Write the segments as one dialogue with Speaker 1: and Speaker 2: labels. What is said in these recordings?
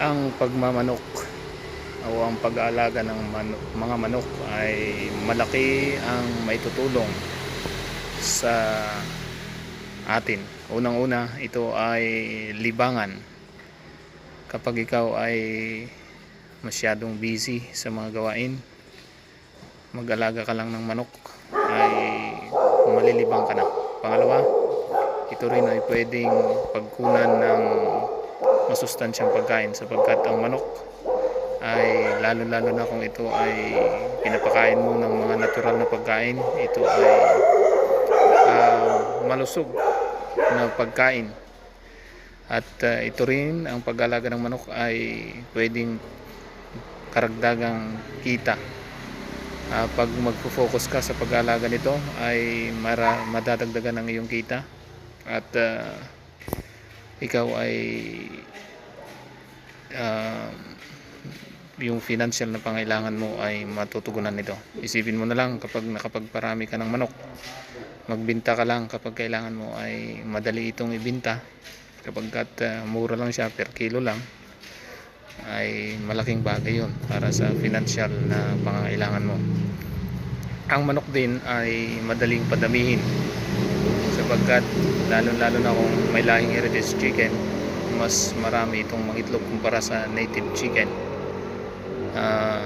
Speaker 1: ang pagmamanok o ang pag-aalaga ng mano- mga manok ay malaki ang maitutulong sa atin. Unang-una, ito ay libangan. Kapag ikaw ay masyadong busy sa mga gawain, mag-alaga ka lang ng manok, ay malilibang ka na. Pangalawa, ito rin ay pwedeng pagkunan ng masustansyang pagkain sapagkat ang manok ay lalo-lalo na kung ito ay pinapakain mo ng mga natural na pagkain, ito ay ah, malusog na pagkain. At ah, ito rin, ang pag-alaga ng manok ay pwedeng karagdagang kita. Ah, pag magpo-focus ka sa pag-alaga nito ay mara, madadagdagan ang iyong kita at ah, ikaw ay ah, yung financial na pangailangan mo ay matutugunan nito. Isipin mo na lang kapag nakapagparami ka ng manok, magbinta ka lang kapag kailangan mo ay madali itong ibinta. Kapag kat, ah, mura lang siya per kilo lang, ay malaking bagay yon para sa financial na pangangailangan mo. Ang manok din ay madaling padamihin sapagkat lalo-lalo na kung may lahing heritage chicken, mas marami itong mangitlog kumpara sa native chicken. Ah,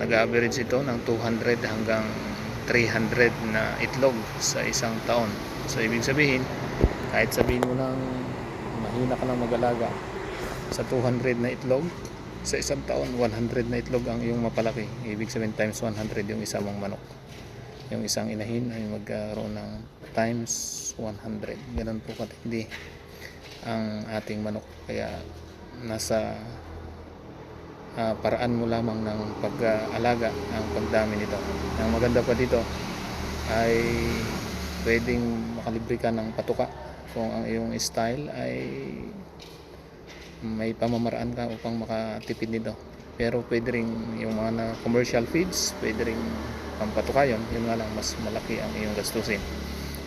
Speaker 1: nag-average ito ng 200 hanggang 300 na itlog sa isang taon. So ibig sabihin, kahit sabihin mo lang mahina ka lang mag-alaga sa 200 na itlog, sa isang taon 100 na itlog ang iyong mapalaki. Ibig sabihin times 100 yung isa mong manok. Yung isang inahin ay magkaroon ng times 100. Ganun po katindi ang ating manok. Kaya nasa ah, paraan mo lamang ng pag-alaga ang pagdami nito. Ang maganda pa dito ay pwedeng makalibre ka ng patuka kung ang iyong style ay may pamamaraan ka upang makatipid nito. Pero pwede rin yung mga na commercial feeds, pwede rin pampatuka yun. Yun nga lang, mas malaki ang iyong gastusin.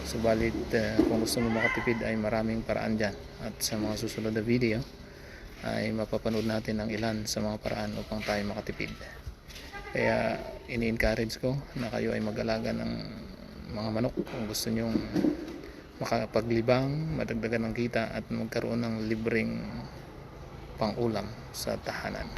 Speaker 1: Subalit, uh, kung gusto mo makatipid ay maraming paraan dyan. At sa mga susunod na video, ay mapapanood natin ang ilan sa mga paraan upang tayo makatipid. Kaya ini-encourage ko na kayo ay mag-alaga ng mga manok kung gusto nyong makapaglibang, madagdagan ng kita at magkaroon ng libreng pang-ulam sa tahanan.